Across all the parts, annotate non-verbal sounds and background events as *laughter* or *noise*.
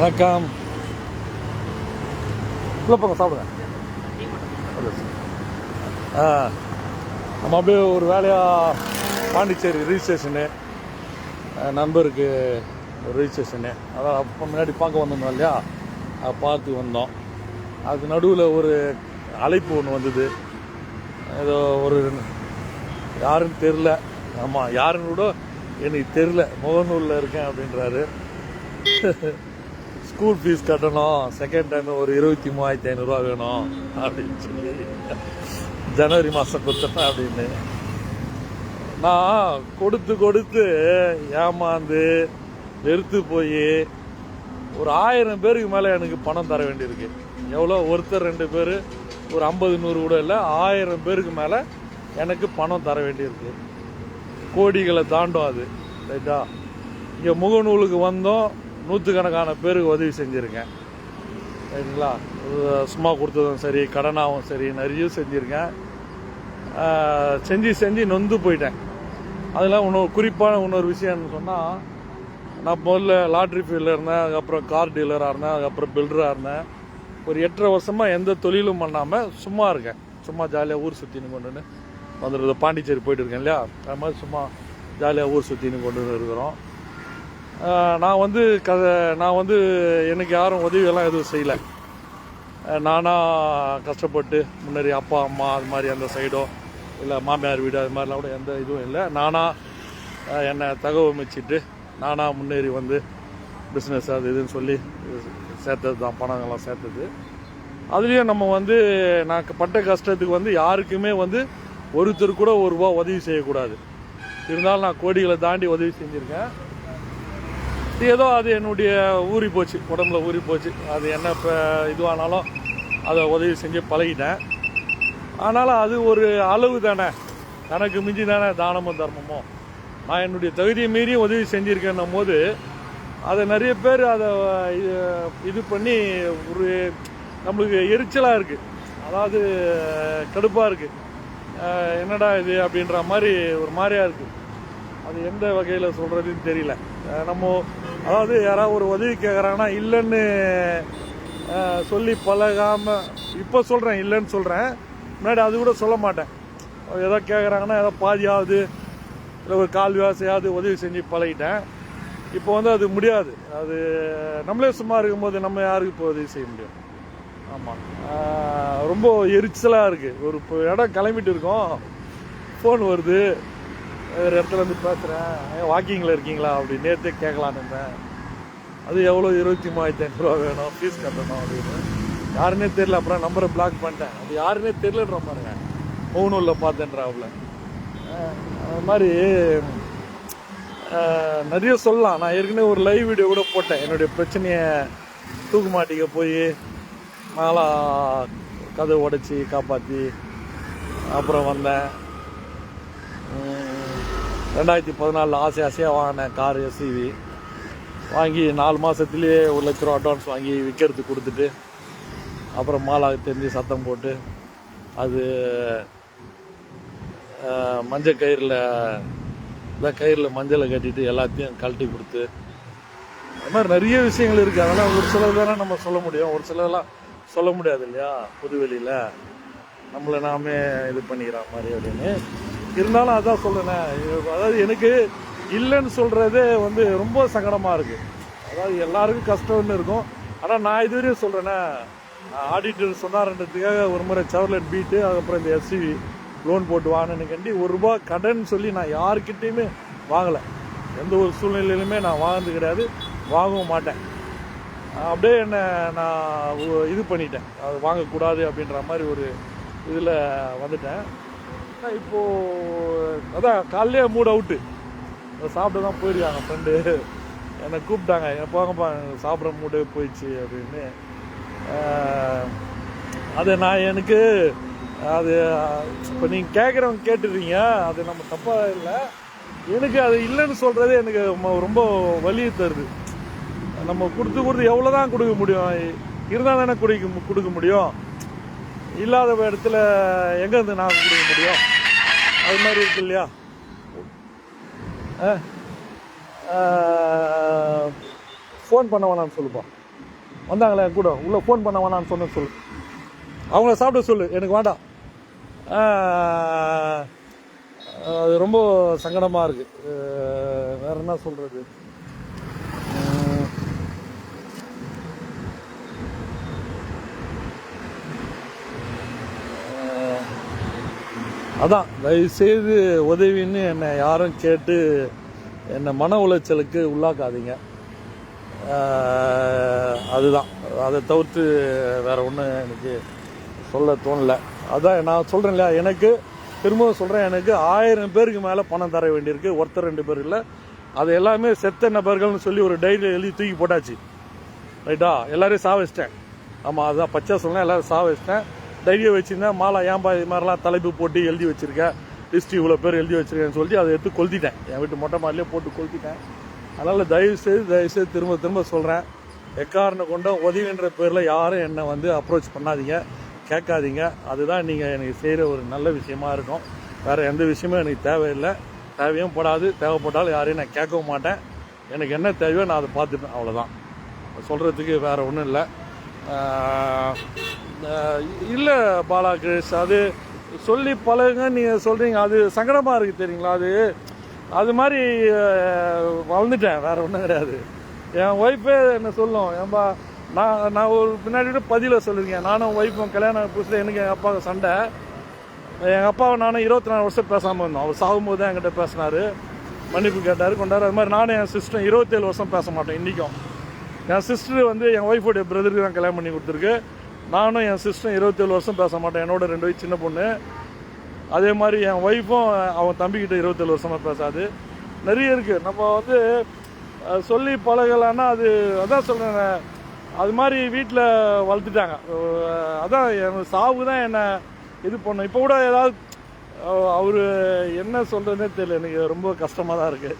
வணக்கம். உள்ள போங்க சாப்பிடுங்க. ஆ நம்ம அப்படியே ஒரு வேலையாக பாண்டிச்சேரி ரிஜிஸ்ட்ரேஷனு நண்பருக்கு ஒரு ரிஜிஸ்ட்ரேஷனு அதான் அப்போ முன்னாடி பார்க்க வந்திருந்தோம் இல்லையா? அதை பார்த்து வந்தோம். அதுக்கு நடுவில் ஒரு அழைப்பு ஒன்று வந்தது. ஏதோ ஒரு யாருன்னு தெரில ஆமாம் யாருன்னு கூட எனக்கு தெரில முகநூலில் இருக்கேன் அப்படின்றாரு. *laughs* ஸ்கூல் ஃபீஸ் கட்டணும். செகண்ட் டைம் ஒரு இருபத்தி மூவாயிரத்தி ஐநூறுரூவா வேணும். அப்படின்னு சொல்லி ஜனவரி மாதம் கொடுத்தேன் அப்படின்னு. நான் கொடுத்து கொடுத்து ஏமாந்து வெறுத்து போய் ஒரு ஆயிரம் பேருக்கு மேலே எனக்கு பணம் தர வேண்டியிருக்கு. எவ்வளோ? ஒருத்தர் ரெண்டு பேர் ஒரு ஐம்பது நூறு கூட இல்லை ஆயிரம் பேருக்கு மேலே எனக்கு பணம் தர வேண்டியிருக்கு. கோடிகளை தாண்டும் அது. ரைட்டா? இங்கே முகநூலுக்கு வந்தோம். நூற்றுக்கணக்கான பேருக்கு உதவி செஞ்சுருக்கேன் சரிங்களா? சும்மா கொடுத்ததும் சரி கடனாகவும் சரி நிறைய செஞ்சுருக்கேன் செஞ்சு செஞ்சு நொந்து போயிட்டேன். அதில் இன்னொரு குறிப்பான இன்னொரு விஷயம்னு சொன்னால் நான் முதல்ல லாட்ரி ஃபீல்டில் இருந்தேன் அதுக்கப்புறம் கார் டீலராக இருந்தேன் அதுக்கப்புறம் பில்டராக இருந்தேன். ஒரு எட்டரை வருஷமாக எந்த தொழிலும் பண்ணாமல் சும்மா இருக்கேன். சும்மா ஜாலியாக ஊர் சுற்றின்னு கொண்டுன்னு வந்துடுறது பாண்டிச்சேரி போயிட்டு இருக்கேன் இல்லையா? அது மாதிரி சும்மா ஜாலியாக ஊர் சுற்றின்னு கொண்டு இருக்கிறோம். நான் வந்து க நான் வந்து எனக்கு யாரும் உதவியெல்லாம் எதுவும் செய்யலை. நானாக கஷ்டப்பட்டு முன்னாடி அப்பா அம்மா அது மாதிரி அந்த சைடோ இல்லை மாமியார் வீடு அது மாதிரிலாம் கூட எந்த இதுவும் இல்லை. நானாக என்னை தகவமைச்சிட்டு நானாக முன்னேறி வந்து பிஸ்னஸ் அது இதுன்னு சொல்லி சேர்த்தது தான் பணங்கள்லாம் சேர்த்தது. அதுலேயும் நம்ம வந்து நான் பட்ட கஷ்டத்துக்கு வந்து யாருக்குமே வந்து ஒருத்தர் கூட ஒரு ரூபா உதவி செய்யக்கூடாது. இருந்தாலும் நான் கோடிகளை தாண்டி உதவி செஞ்சுருக்கேன். ஏதோ அது என்னுடைய ஊறி போச்சு உடம்புல ஊறி போச்சு. அது என்ன இப்போ இதுவானாலும் அதை உதவி செஞ்சு பழகிட்டேன். ஆனாலும் அது ஒரு அளவு தானே. எனக்கு மிஞ்சி தானே தானமும் தர்மமும். நான் என்னுடைய தகுதியை மீறி உதவி செஞ்சுருக்கேன்னும் போது அதை நிறைய பேர் அதை இது- பண்ணி ஒரு நம்மளுக்கு எரிச்சலாக இருக்குது அதாவது கடுப்பாக இருக்குது என்னடா இது அப்படின்ற மாதிரி ஒரு மாதிரியாக இருக்குது அது எந்த வகையில் சொல்கிறதுன்னு தெரியல. நம்ம அதாவது யாராவது ஒரு உதவி கேட்குறாங்கன்னா இல்லைன்னு சொல்லி பழகாமல் இப்போ சொல்கிறேன் இல்லைன்னு சொல்கிறேன் முன்னாடி அது கூட சொல்ல மாட்டேன். ஏதோ கேட்குறாங்கன்னா ஏதோ பாதியாவது இல்லை ஒரு கால் வியாசையாவது உதவி செஞ்சு பழகிட்டேன். இப்போ வந்து அது முடியாது. அது நம்மளே சும்மா இருக்கும்போது நம்ம யாருக்கு இப்போ உதவி செய்ய முடியும்? ஆமாம் ரொம்ப எரிச்சலாக இருக்குது ஒரு இடம் கிளம்பிட்டு இருக்கோம். ஃபோன் வருது. வேறு இடத்துல வந்து பேசுகிறேன் வாக்கிங்கில் இருக்கீங்களா? அப்படி நேற்றே கேட்கலான்னு இருந்தேன். அது எவ்வளோ? இருபத்தி மூவாயிரத்தி ஐநூறுரூவா வேணும். ஃபீஸ் கட்டணும் அப்படின்னு. யாருன்னே தெரில அப்புறம் நம்பரை பிளாக் பண்ணிட்டேன். அது யாருன்னே தெரியலன்ற பாருங்க. மௌனூரில் பார்த்தேன்றாவில் அது மாதிரி நிறைய சொல்லலாம். நான் ஏற்கனவே ஒரு லைவ் வீடியோ கூட போட்டேன். என்னுடைய பிரச்சனையை தூக்கு மாட்டிக்க போய் நாளாக கதை உடைச்சி காப்பாற்றி அப்புறம் வந்தேன். ரெண்டாயிரத்தி பதினாலில் ஆசை ஆசையாக வாங்கினேன் கார் எஸ்இவி வாங்கி நாலு மாதத்துலேயே ஒரு லட்ச ரூபா அட்வான்ஸ் வாங்கி விற்கிறதுக்கு கொடுத்துட்டு அப்புறம் மாலாக தெரிஞ்சு சத்தம் போட்டு அது மஞ்சள் கயிறில் இந்த கயிறில் மஞ்சளை கட்டிட்டு எல்லாத்தையும் கழட்டி கொடுத்து அது மாதிரி நிறைய விஷயங்கள் இருக்குது அதெல்லாம் ஒரு சிலர் தானே நம்ம சொல்ல முடியும். ஒரு சிலதெல்லாம் சொல்ல முடியாது இல்லையா? புதுவெளியில் நம்மளை நாமே இது பண்ணிக்கிற மாதிரி அப்படின்னு. இருந்தாலும் அதான் சொல்றேனே. அதாவது எனக்கு இல்லைன்னு சொல்கிறதே வந்து ரொம்ப சங்கடமாக இருக்குது அதாவது எல்லாருக்கும் கஷ்டம்னு இருக்கும். ஆனால் நான் இதுவரையும் சொல்கிறேன்னா ஆடிட்டர் சொன்னார்ன்றதுக்காக ஒரு முறை செவர்லெட் பீட்டு அதுக்கப்புறம் இந்த எஸ்சிவி லோன் போட்டு வாங்கினேன்னு கண்டி ஒரு ரூபா கடன் சொல்லி நான் யாருக்கிட்டேயுமே வாங்கலை. எந்த ஒரு சூழ்நிலையிலுமே நான் வாங்கினது கிடையாது. வாங்கவும் மாட்டேன். அப்படியே என்ன நான் இது பண்ணிட்டேன். அது வாங்கக்கூடாது அப்படின்ற மாதிரி ஒரு இதில் வந்துட்டேன். இப்போது அதான் காலையிலே மூட் அவுட்டு. சாப்பிட்டு தான் போயிருக்காங்க ஃப்ரெண்டு என்னை கூப்பிட்டாங்க "எங்க போங்கப்பா சாப்பிட்ற மூடே போயிடுச்சு அப்படின்னு. அது நான் எனக்கு அது இப்போ நீங்கள் கேட்குறவங்க கேட்டுறீங்க அது நம்ம தப்பாக இல்லை. எனக்கு அது இல்லைன்னு சொல்கிறதே எனக்கு ரொம்ப வலி தருது. நம்ம கொடுத்து கொடுத்து எவ்வளோ தான் கொடுக்க முடியும்? இருந்தால் தானே கொடுக்க கொடுக்க முடியும்? இல்லாத இடத்துல எங்கேருந்து நான் கொடுக்க முடியும்? அது மாதிரி இருக்கு இல்லையா? ஃபோன் பண்ண வேணாம்னு சொல்லுப்பா. வந்தாங்களே கூட. உள்ளே ஃபோன் பண்ண வேணான்னு சொன்னேன்னு சொல்லு. அவங்கள சாப்பிட சொல்லு. எனக்கு வேண்டாம். அது ரொம்ப சங்கடமாக இருக்குது வேறு என்ன சொல்கிறது அதான் தயவுசெய்து உதவின்னு என்னை யாரும் கேட்டு என்னை மன உளைச்சலுக்கு உள்ளாக்காதீங்க. அதுதான். அதை தவிர்த்து வேறு ஒன்றும் எனக்கு சொல்ல தோணல. அதான் நான் சொல்கிறேன் இல்லையா எனக்கு திரும்பவும் சொல்கிறேன் எனக்கு ஆயிரம் பேருக்கு மேலே பணம் தர வேண்டியிருக்கு ஒருத்தர் ரெண்டு பேர் இல்லை. அது எல்லாமே செத்த நபர்கள்னு சொல்லி ஒரு டைரியில் எழுதி தூக்கி போட்டாச்சு. ரைட்டா? எல்லாரையும் சாவச்சிட்டேன் ஆமாம் அதுதான் பச்சை சொன்னேன் எல்லோரும் சாவச்சிட்டேன் டைரியை வச்சிருந்தேன் மாலா ஏன்பா இது மாதிரிலாம் தலைப்பு போட்டு எழுதி வச்சுருக்கேன் லிஸ்ட் இவ்வளோ பேர் எழுதி வச்சிருக்கேன்னு சொல்லி அதை எடுத்து கொளுத்திட்டேன். என் வீட்டு மொட்டை மாடிலே போட்டு கொளுத்திட்டேன். அதனால் தயவு செய்து திரும்ப திரும்ப சொல்கிறேன் எக்காரணம் கொண்ட உதவின்ற பேரில் யாரும் என்னை வந்து அப்ரோச் பண்ணாதீங்க. கேட்காதீங்க. அதுதான் நீங்கள் எனக்கு செய்கிற ஒரு நல்ல விஷயமா இருக்கும். வேறு எந்த விஷயமும் எனக்கு தேவையில்லை. தேவையும் படாது. தேவைப்பட்டாலும் யாரையும் நான் கேட்கவும் மாட்டேன். எனக்கு என்ன தேவையோ நான் அதை பார்த்துப்பேன். அவ்வளோதான் சொல்கிறதுக்கு வேறு ஒன்றும் இல்லை. இல்லை பாலா கிருஷ் அது சொல்லி பழகுங்க நீங்கள் சொல்கிறீங்க அது சங்கடமாக இருக்குது தெரியுங்களா? அது அது மாதிரி வளர்ந்துட்டேன். வேறு ஒன்றும் கிடையாது. என் ஒய்ஃபே என்ன சொல்லும் ஏன்பா நான் நான் ஒரு பின்னாடி பதிவில் சொல்லியிருக்கேன். நானும் ஒய்ஃபும் கல்யாணம் புதுசில் எனக்கு எங்கள் அப்பாவுக்கு சண்டை. எங்கள் அப்பாவை நானும் இருபத்தி நாலு வருஷம் பேசாமல் இருந்தோம். அவர் சாகும்போது தான் என்கிட்ட பேசினாரு. மன்னிப்பு கேட்டார் கொண்டாரு. அது மாதிரி நானும் என் சிஸ்டர் இருபத்தேழு வருஷம் பேச மாட்டேன் இன்றைக்கும் என் சிஸ்டர் வந்து என் ஒய்ஃபோடைய பிரதருக்கு தான் கல்யாணம் பண்ணி கொடுத்துருக்கு. நானும் என் சிஸ்டரும் இருபத்தேழு வருஷம் பேச மாட்டேன். என்னோட ரெண்டு வயசு சின்ன பொண்ணு. அதே மாதிரி என் ஒய்ஃபும் அவன் தம்பிக்கிட்ட இருபத்தேழு வருஷமாக பேசாது. நிறைய இருக்குது நம்ம வந்து சொல்லி பழகலான்னா அது அதான் சொல்கிறேன் அது மாதிரி வீட்டில் வளர்த்துட்டாங்க. அதான் என் சாவு தான் என்னை இது பண்ணும். இப்போ கூட ஏதாவது அவர் என்ன சொல்கிறதுனே தெரியல. எனக்கு ரொம்ப கஷ்டமாக தான் இருக்குது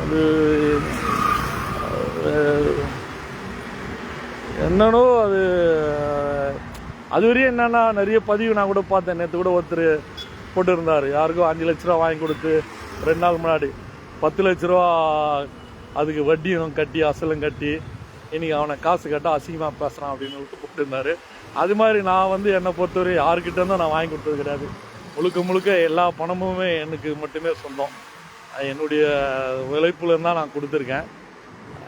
அது அஹ், என்னன்னோ அது அது வரையும் என்னென்னா நிறைய பதிவு நான் கூட பார்த்தேன். நேற்று கூட ஒருத்தர் போட்டிருந்தார். யாருக்கும் அஞ்சு லட்ச ரூபா வாங்கி கொடுத்து ரெண்டு நாள் முன்னாடி. பத்து லட்ச ரூபா அதுக்கு வட்டியும் கட்டி அசலும் கட்டி இன்னைக்கு அவனை காசு கேட்டால் அசிங்கமாக பேசுகிறான் அப்படின்னு விட்டு போட்டிருந்தாரு. அது மாதிரி நான் வந்து என்னை பொறுத்தவரை யாருக்கிட்ட இருந்தும் நான் வாங்கி கொடுத்தது கிடையாது. முழுக்க முழுக்க எல்லா பணமுமே எனக்கு மட்டுமே சொந்தம். என்னுடைய உழைப்புல தான் நான் கொடுத்துருக்கேன்.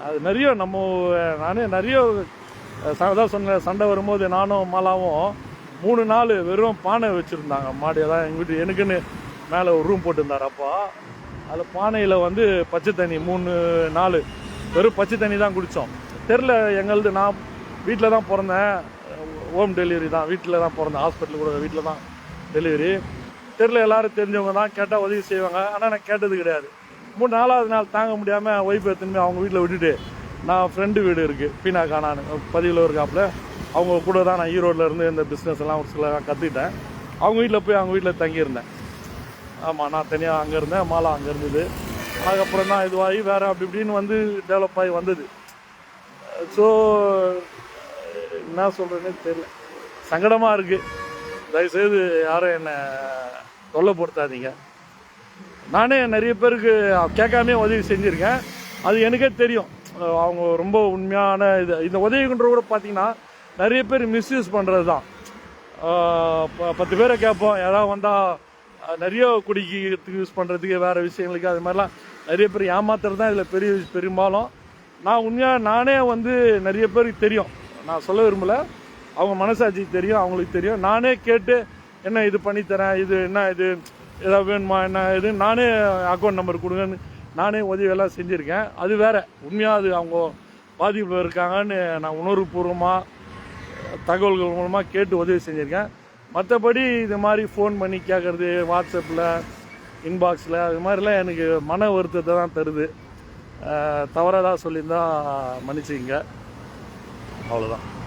அது நிறைய நம்ம நானே நிறைய தான் சொன்ன சண்டை வரும்போது நானும் மாலாவும் மூணு நாள் வெறும் பானை வச்சுருந்தாங்க. மாடி அதான் எங்கள் வீட்டு எனக்குன்னு மேலே ஒரு ரூம் போட்டிருந்தார் அப்பா. அதில் பானையில் வந்து பச்சை தண்ணி மூணு நாள் வெறும் பச்சை தண்ணி தான் குடித்தோம் தெரில எங்களது நான் வீட்டில் தான் பிறந்தேன். ஹோம் டெலிவரி தான் வீட்டில் தான் பிறந்தேன். ஹாஸ்பிட்டல் கூட வீட்டில் தான் டெலிவரி தெரில எல்லாரும் தெரிஞ்சவங்க தான் கேட்டால் உதவி செய்வாங்க. ஆனால் நான் கேட்டது கிடையாது. மூணு நாலாவது நாள் தாங்க முடியாமல் ஒய்ஃப் எடுத்துன்னு அவங்க வீட்டில் விட்டுட்டு நான் ஃப்ரெண்டு வீடு இருக்குது பீனா கானான்னு பதிவில் இருக்காப்புல. அவங்க கூட தான் நான் ஈரோட்லேருந்து இந்த பிஸ்னஸ் எல்லாம் ஒரு சில கற்றுக்கிட்டேன் அவங்க வீட்டில் போய் அவங்க வீட்டில் தங்கியிருந்தேன். ஆமாம் நான் தனியாக அங்கே இருந்தேன் மாலா அங்கே இருந்தது. அதுக்கப்புறம் தான் இதுவாகி வேறு அப்படி இப்படின்னு வந்து டெவலப் ஆகி வந்தது. ஸோ என்ன சொல்கிறேன்னே தெரியல. சங்கடமாக இருக்குது தயவுசெய்து யாரும் என்னை தொல்லைப்படுத்தாதீங்க. நானே நிறைய பேருக்கு கேட்காமே உதவி செஞ்சுருக்கேன். அது எனக்கே தெரியும். அவங்க ரொம்ப உண்மையான இது. இந்த உதவின்ற கூட பார்த்தீங்கன்னா நிறைய பேர் மிஸ்யூஸ் பண்ணுறது தான் ப- பத்து பேரை கேட்போம். யாராவது வந்தால் நிறைய குடிக்கிறதுக்கு யூஸ் பண்ணுறதுக்கு வேறு விஷயங்களுக்கு அது மாதிரிலாம் நிறைய பேர் ஏமாத்துறது தான் இதில் பெரிய பெரும்பாலும். நான் உண்மையாக நானே வந்து நிறைய பேருக்கு தெரியும். நான் சொல்ல விரும்பல. அவங்க மனசாட்சிக்கு தெரியும் அவங்களுக்கு தெரியும். நானே கேட்டு என்ன இது பண்ணித்தரேன்? இது என்ன இது? ஏதாவது வேணுமா? என்ன? இது நானே அக்கௌண்ட் நம்பர் கொடுங்கன்னு நானே உதவியெல்லாம் செஞ்சுருக்கேன். அது வேறு. உண்மையாக அது அவங்க பாதிப்பில் இருக்காங்கன்னு நான் உணர்வுபூர்வமாக தகவல்கள் மூலமாக கேட்டு உதவி செஞ்சுருக்கேன். மற்றபடி இது மாதிரி ஃபோன் பண்ணி கேட்குறது வாட்ஸ்அப்பில் இன்பாக்ஸில் அது மாதிரிலாம் எனக்கு மன வருத்தத்தை தான் தருது. தவறாக தான் மன்னிச்சிங்க மன்னிச்சுங்க அவ்வளோதான்